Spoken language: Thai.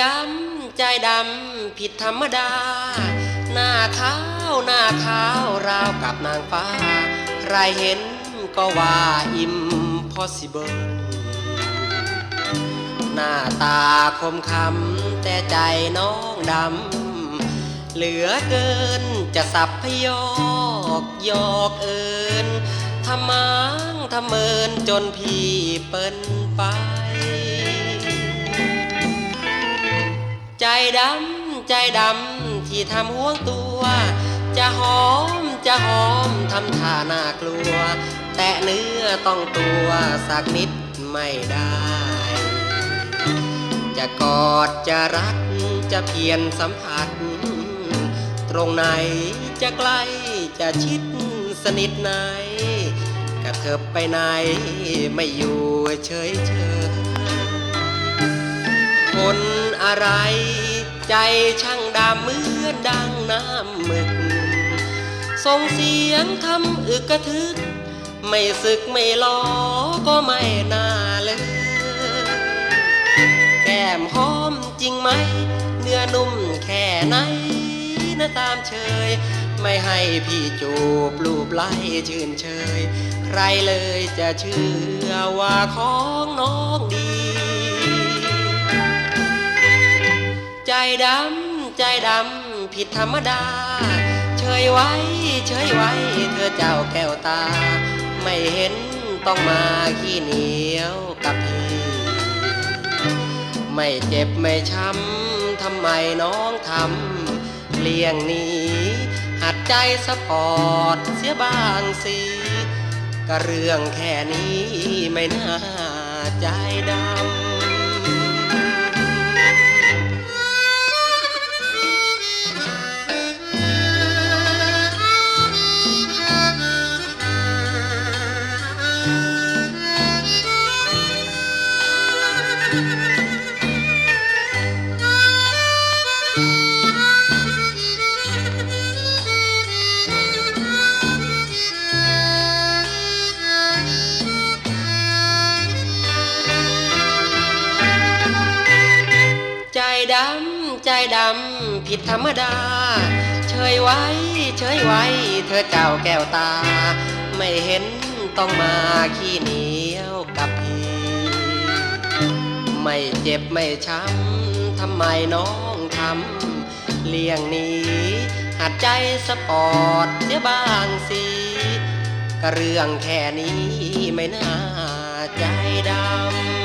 ดำ ใจดำ ผิดธรรมดา หน้าขาวหน้าขาวราวกับนางฟ้า ใครเห็นก็ว่า impossible หน้าตาคมคำแต่ใจน้องดำ เหลือเกินจะสับพยอกยอกเอินทำมังทำเมินจนพี่เปิ้นไป ดำใจดำที่ทำห่วงตัว จะหอมจะหอมทำท่าน่ากลัว แต่เนื้อต้องตัวสักนิดไม่ได้ จะกอดจะรักจะเพียรสัมผัส ตรงไหนจะใกล้จะชิดสนิทไหนกระเถิบไปไหนไม่อยู่เฉยเฉย นอะไร ใจช่างดำเหมือนดังน้ำหมึก ส่งเสียงทำอึกกระทึก ไม่สึกไม่ล้อก็ไม่น่าเลยแก้มหอมจริงไหม เนื้อนุ่มแค่ไหนนะตามเชย ไม่ให้พี่จูบลูบไล่ชื่นเชย ใครเลยจะเชื่อว่าของน้องดี ดำใจดำผิดธรรมดา เฉยไว้เฉยไว้เธอเจ้าแก้วตา ไม่เห็นต้องมาขี้เหนียวกับพี่ไม่เจ็บไม่ช้ำทำไมน้องทำเลี่ยงนี้หัดใจสปอร์ตเสียบางสิก็เรื่องแค่นี้ไม่น่าใจดำำผิดธรรมดา เฉยไว้ เฉยไว้ เธอเจ้าแก้วตา ไม่เห็นต้องมาขี้เหนียวกับพีไม่เจ็บไม่ช้ำทำไมน้องทำเลี่ยงนี้หัดใจสปอร์ตเสียบ้างสิก็เรื่องแค่นี้ไม่น่าใจดำ